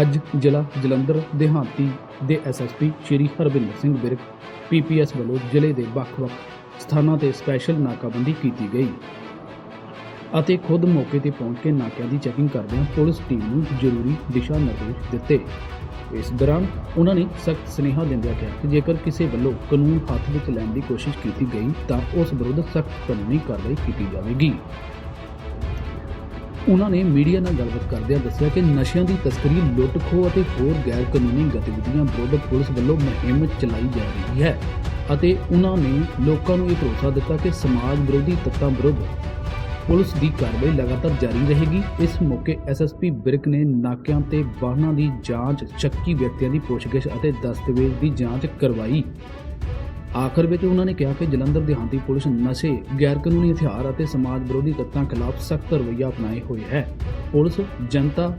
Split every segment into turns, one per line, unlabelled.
ਅੱਜ ਜ਼ਿਲ੍ਹਾ ਜਲੰਧਰ ਦੇਹਾਤੀ ਦੇ ਐਸਐਸਪੀ ਸ਼੍ਰੀ ਹਰਵਿੰਦਰ ਸਿੰਘ ਵਿਰਕ ਪੀਪੀਐਸ ਵੱਲੋਂ ਜ਼ਿਲ੍ਹੇ ਦੇ ਵੱਖ-ਵੱਖ ਸਥਾਨਾਂ ਤੇ ਸਪੈਸ਼ਲ ਨਾਕਾਬੰਦੀ ਕੀਤੀ ਗਈ ਅਤੇ ਖੁਦ ਮੌਕੇ ਤੇ ਪਹੁੰਚ ਕੇ ਨਾਕਿਆਂ ਦੀ ਚੈਕਿੰਗ ਕਰਦਿਆਂ ਪੁਲਿਸ ਟੀਮ ਨੂੰ ਜ਼ਰੂਰੀ ਦਿਸ਼ਾ ਨਿਰਦੇਸ਼ ਦਿੱਤੇ। ਇਸ ਦੌਰਾਨ ਉਹਨਾਂ ਨੇ ਸਖਤ ਸੁਨੇਹਾ ਦਿੰਦਿਆਂ ਕਿਹਾ ਕਿ ਜੇਕਰ ਕਿਸੇ ਵੱਲੋਂ ਕਾਨੂੰਨ ਹੱਥ ਵਿੱਚ ਲੈਣ ਦੀ ਕੋਸ਼ਿਸ਼ ਕੀਤੀ ਗਈ ਤਾਂ ਉਸ ਵਿਰੁੱਧ ਸਖਤ ਕਾਨੂੰਨੀ ਕਾਰਵਾਈ ਕੀਤੀ ਜਾਵੇਗੀ। ਉਹਨਾਂ ਨੇ ਮੀਡੀਆ ਨਾਲ ਗੱਲਬਾਤ ਕਰਦਿਆਂ ਦੱਸਿਆ ਕਿ ਨਸ਼ਿਆਂ ਦੀ ਤਸਕਰੀ ਲੁੱਟ ਖੋਹ ਅਤੇ ਹੋਰ ਗੈਰ ਕਾਨੂੰਨੀ ਗਤੀਵਿਧੀਆਂ ਵਿਰੁੱਧ ਪੁਲਿਸ ਵੱਲੋਂ ਮੁਹਿੰਮ ਚਲਾਈ ਜਾ ਰਹੀ ਹੈ ਅਤੇ ਉਹਨਾਂ ਨੇ ਲੋਕਾਂ ਨੂੰ ਇਹ ਭਰੋਸਾ ਦਿੱਤਾ ਕਿ ਸਮਾਜ ਵਿਰੋਧੀ ਤੱਤਾਂ ਵਿਰੁੱਧ ਪੁਲਿਸ ਦੀ ਕਾਰਵਾਈ ਲਗਾਤਾਰ ਜਾਰੀ ਰਹੇਗੀ। ਇਸ ਮੌਕੇ ਐਸਐਸਪੀ ਬਿਰਕ ਨੇ ਨਾਕਿਆਂ ਤੇ ਵਾਹਨਾਂ ਦੀ ਜਾਂਚ ਸ਼ੱਕੀ ਵਿਅਕਤੀਆਂ ਦੀ ਪੁੱਛਗਿੱਛ ਅਤੇ ਦਸਤਾਵੇਜ਼ ਦੀ ਜਾਂਚ ਕਰਵਾਈ। ਆਖਰ ਵਿੱਚ ਉਹਨਾਂ ਨੇ ਕਿਹਾ ਕਿ ਜਲੰਧਰ ਦਿਹਾਤੀ ਪੁਲਿਸ ਨਸ਼ੇ ਗੈਰ ਹਥਿਆਰ ਅਤੇ ਸਮਾਜ ਵਿਰੋਧੀ ਤੱਤਾਂ ਖਿਲਾਫ ਸਖਤ ਰਵੱਈਆ ਅਪਣਾਏ ਹੋਏ ਹੈ। ਪੁਲਿਸ ਜਨਤਾ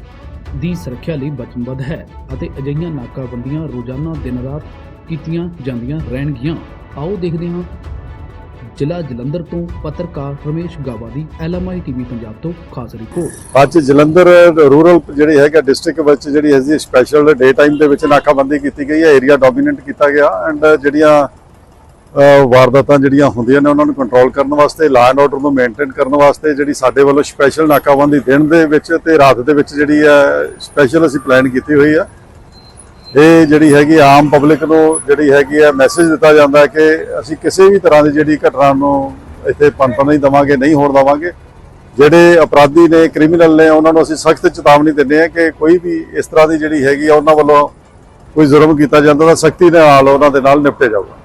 ਦੀ ਸੁਰੱਖਿਆ ਲਈ ਵਚਨਬੱਧ ਹੈ ਅਤੇ ਅਜਿਹੀਆਂ ਨਾਕਾਬੰਦੀਆਂ ਰੋਜ਼ਾਨਾ ਦਿਨ-ਰਾਤ ਕੀਤੀਆਂ ਜਾਂਦੀਆਂ ਰਹਿਣਗੀਆਂ। ਆਓ ਦੇਖਦੇ ਹਾਂ ਜ਼ਿਲ੍ਹਾ ਜਲੰਧਰ ਤੋਂ ਪੱਤਰਕਾਰ ਰਮੇਸ਼ ਗਾਵਾ ਦੀ ਐਲਐਮਆਈ ਟੀਵੀ ਪੰਜਾਬ ਤੋਂ ਖਾਸ ਰਿਪੋਰਟ।
ਅੱਜ ਜਲੰਧਰ ਰੂਰਲ ਜਿਹੜੀ ਹੈਗਾ ਡਿਸਟ੍ਰਿਕਟ ਵਿੱਚ ਜਿਹੜੀ ਹੈ ਜੀ ਸਪੈਸ਼ਲ ਡੇ ਟਾਈਮ ਦੇ ਵਿੱਚ ਨਾਕਾਬੰਦੀ ਕੀਤੀ ਗਈ ਹੈ ਏਰੀਆ ਡੋਮੀਨੈਂਟ ਕੀਤਾ ਗਿਆ ਐਂਡ ਜਿਹੜੀਆਂ ਵਾਰਦਾਤਾਂ ਜਿਹੜੀਆਂ ਹੁੰਦੀਆਂ ਨੇ ਉਹਨਾਂ ਨੂੰ ਕੰਟਰੋਲ ਕਰਨ ਵਾਸਤੇ ਲਾ ਐਂਡ ਆਰਡਰ ਨੂੰ ਮੇਨਟੇਨ ਕਰਨ ਵਾਸਤੇ ਜਿਹੜੀ ਸਾਡੇ ਵੱਲੋਂ ਸਪੈਸ਼ਲ ਨਾਕਾਬੰਦੀ ਦਿਨ ਦੇ ਵਿੱਚ ਤੇ ਰਾਤ ਦੇ ਵਿੱਚ ਜਿਹੜੀ ਹੈ ਸਪੈਸ਼ਲ ਅਸੀਂ ਪਲਾਨ ਕੀਤੀ ਹੋਈ ਆ। ਇਹ ਜਿਹੜੀ ਹੈਗੀ ਆਮ ਪਬਲਿਕ ਨੂੰ ਜਿਹੜੀ ਹੈਗੀ ਹੈ ਮੈਸੇਜ ਦਿੱਤਾ ਜਾਂਦਾ ਹੈ ਕਿ ਅਸੀਂ ਕਿਸੇ ਵੀ ਤਰ੍ਹਾਂ ਦੀ ਜਿਹੜੀ ਘਟਨਾ ਨੂੰ ਇੱਥੇ ਪੰਪ ਨਹੀਂ ਦਵਾਂਗੇ, ਨਹੀਂ ਹੋਣ ਦਵਾਂਗੇ। ਜਿਹੜੇ ਅਪਰਾਧੀ ਨੇ ਕ੍ਰਿਮੀਨਲ ਨੇ, ਉਹਨਾਂ ਨੂੰ ਅਸੀਂ ਸਖਤ ਚੇਤਾਵਨੀ ਦਿੰਦੇ ਹਾਂ ਕਿ ਕੋਈ ਵੀ ਇਸ ਤਰ੍ਹਾਂ ਦੀ ਜਿਹੜੀ ਹੈਗੀ ਆ, ਉਹਨਾਂ ਵੱਲੋਂ ਕੋਈ ਜ਼ੁਲਮ ਕੀਤਾ ਜਾਂਦਾ ਤਾਂ ਸਖਤੀ ਨਾਲ ਉਹਨਾਂ ਦੇ ਨਾਲ ਨਿਪਟੇ ਜਾਊਗਾ।